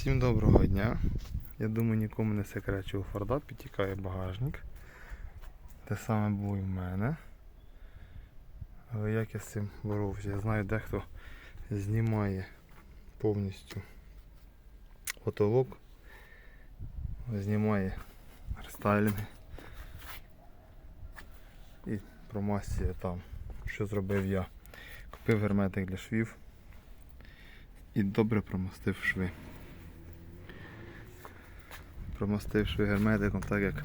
Всім доброго дня. Я думаю, нікому не секрет, що у Форда підтікає багажник. Те саме було і в мене. Але як я з цим боровся? Я знаю, дехто знімає повністю потолок, знімає рестайлінги і промастює там. Що зробив я? Купив герметик для швів і добре промастив шви. Промастив шви герметиком, так як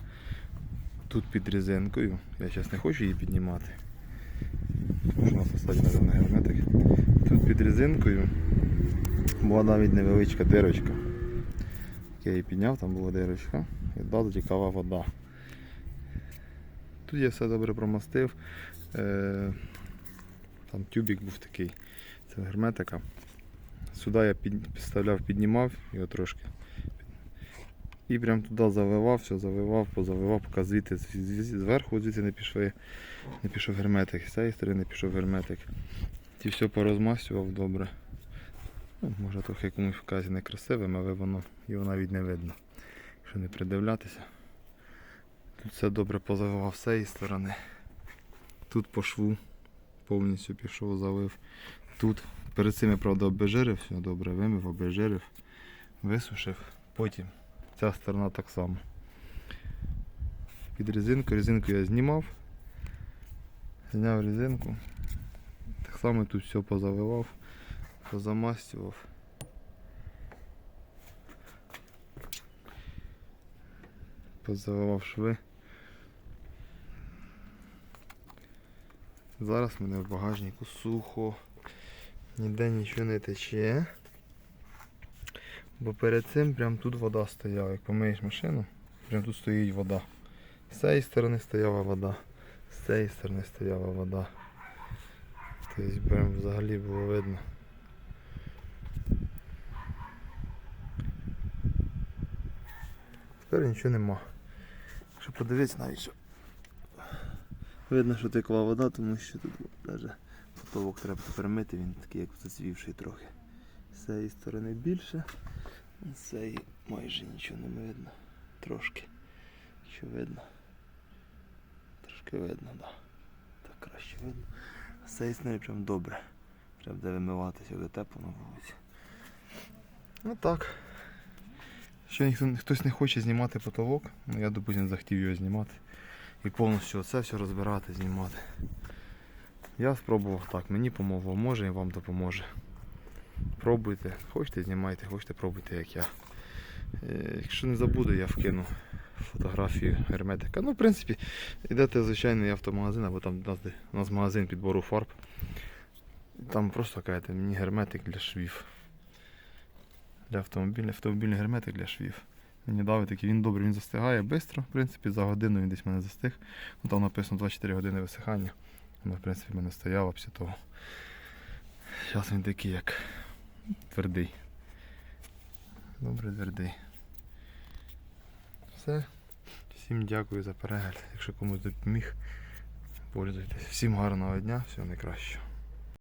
тут під резинкою. Я зараз не хочу її піднімати. Тому що на герметик. Тут під резинкою була навіть невеличка дирочка. Я її підняв, там була дирочка і туди дотікала вода. Тут я все добре промастив. Е, Там тюбик був такий, це герметика. Сюди я підставляв, піднімав його трошки. І прям туди завивав, все завивав, позавивав, поки звідти зверху звідси не пішли, не пішов герметик, з цієї сторони не пішов герметик. Ті все порозмастював добре. Ну, може трохи комусь вказі не красивим, але воно його навіть не видно, якщо не придивлятися. Тут все добре позавивав з цієї сторони. Тут по шву повністю пішов, залив. Тут перед цим я правда обезжирив, все добре вимив, обезжирив, висушив. Потім ця сторона так само. Під резинку, резинку я знімав, зняв резинку. Так само тут все позавивав, позамастював. Позавивав шви. Зараз мене в багажнику сухо. Ніде нічого не тече. Бо перед цим прям тут вода стояла. Як помиєш машину, прям тут стоїть вода. З цієї сторони стояла вода, з цієї сторони стояла вода. Тобто прям взагалі було видно. Тепер нічого нема. Якщо подивитися навіть що. Видно, що текла вода, тому що тут навіть потолок треба перемити, він такий як зацвівший трохи. З цієї сторони більше, цієї майже нічого не видно. Трошки. Що видно. Трошки видно, так. Да. Так краще видно. З цієї сторони прям добре. Треба буде вимиватися, буде тепло на вулиці. Ну так. Що ніхто хтось не хоче знімати потолок, ну я допустим захотів його знімати. І повністю це все розбирати, знімати. Я спробував так, мені помогло, може і вам допоможе. Пробуйте, хочете знімайте, хочете пробуйте, як я. Е, Якщо не забуду, я вкину фотографію герметика. Ну, в принципі, йдете в звичайний автомагазин, або там у нас, у нас магазин підбору фарб. Там просто кажете, мені герметик для швів. Для автомобіля, автомобільний герметик для швів. Мені дали такий, він добре, він застигає швидко, в принципі, за годину він десь мене застиг. Ну, там написано 24 години висихання. Воно, в принципі, в мене стояло після того. Зараз він такий, як твердий. Добре, твердий. Все. Всім дякую за перегляд. Якщо комусь допоміг, пользуйтесь. Всім гарного дня, всього найкращого.